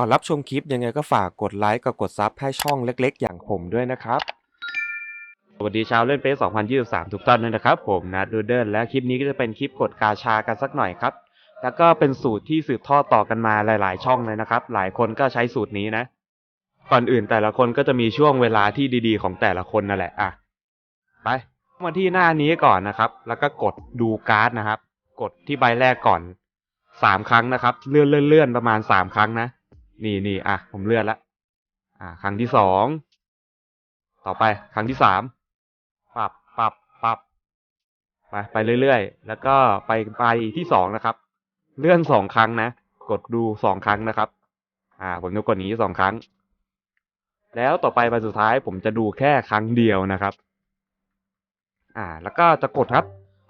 ก่อนรับชมคลิปยังไงก็ฝากกดไลค์กับกดซับให้ช่องเล็ก ๆ อย่างผมด้วยนะครับสวัสดีชาวเล่นเฟซ2023 ทุกท่านด้วยนะครับ ผมนะดูเดิลและคลิปนี้ก็จะเป็นคลิปกดกาชากันสักหน่อยครับ แล้วก็เป็นสูตรที่สืบทอดต่อกันมาหลาย ๆ ช่องเลยนะครับ หลายคนก็ใช้สูตรนี้นะ ก่อนอื่นแต่ละคนก็จะมีช่วงเวลาที่ดีๆ ของแต่ละคนนั่นแหละอะไปมาที่หน้านี้ก่อนนะครับ แล้วก็กดดูการ์ดนะครับ กดที่ใบแรกก่อนสามครั้งนะครับ เลื่อนเลื่อนเลื่อนประมาณสามครั้งนะ นี่นี่อะ ผมเลื่อนละ อ่า ครั้งที่สอง ต่อไป ครั้งที่สาม ปรับปรับปรับ ไป ไปเรื่อยๆ แล้วก็ไปไปที่สองนะครับ เลื่อนสองครั้งนะ กดดูสองครั้งนะครับ อ่า ผมจะกดนี้สองครั้ง แล้วต่อไปใบสุดท้าย ผมจะดูแค่ครั้งเดียวนะครับ อ่า แล้วก็จะกดครับ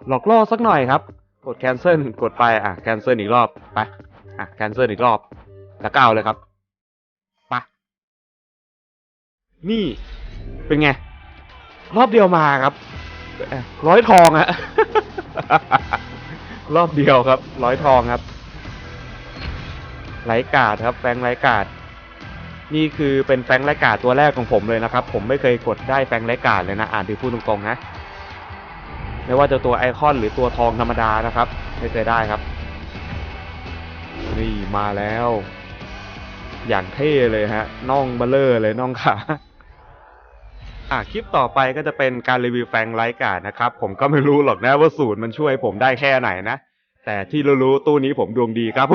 หลอกล่อสักหน่อยครับ กด cancel กดไป อะ cancel อีกรอบ ไป อะ cancel อีกรอบ แล้วก็เอาเลยครับไปนี่ เป็นไง รอบเดียวมาครับ ร้อยทองอะรอบเดียวครับ ร้อยทองครับไรกาดครับ แฟงไรกาดนี่คือเป็นแฟงไรกาดตัวแรกของผมเลยนะครับ ผมไม่เคยกดได้แฟงไรกาดเลยนะ อ่านดูพูดตรงๆนะ ไม่ว่าจะตัวไอคอนหรือตัวทองธรรมดานะครับ ไม่เคยได้ครับ นี่มาแล้ว อย่างเท่เลยฮะน่องเบลเลอร์เลยน่องขาอะคลิปต่อไปก็จะเป็นการรีวิวแฟงไลกาดนะครับ ผมก็ไม่รู้หรอกนะว่าสูตรมันช่วยผมได้แค่ไหนนะ แต่ที่รู้ๆตู้นี้ผมดวงดีครับ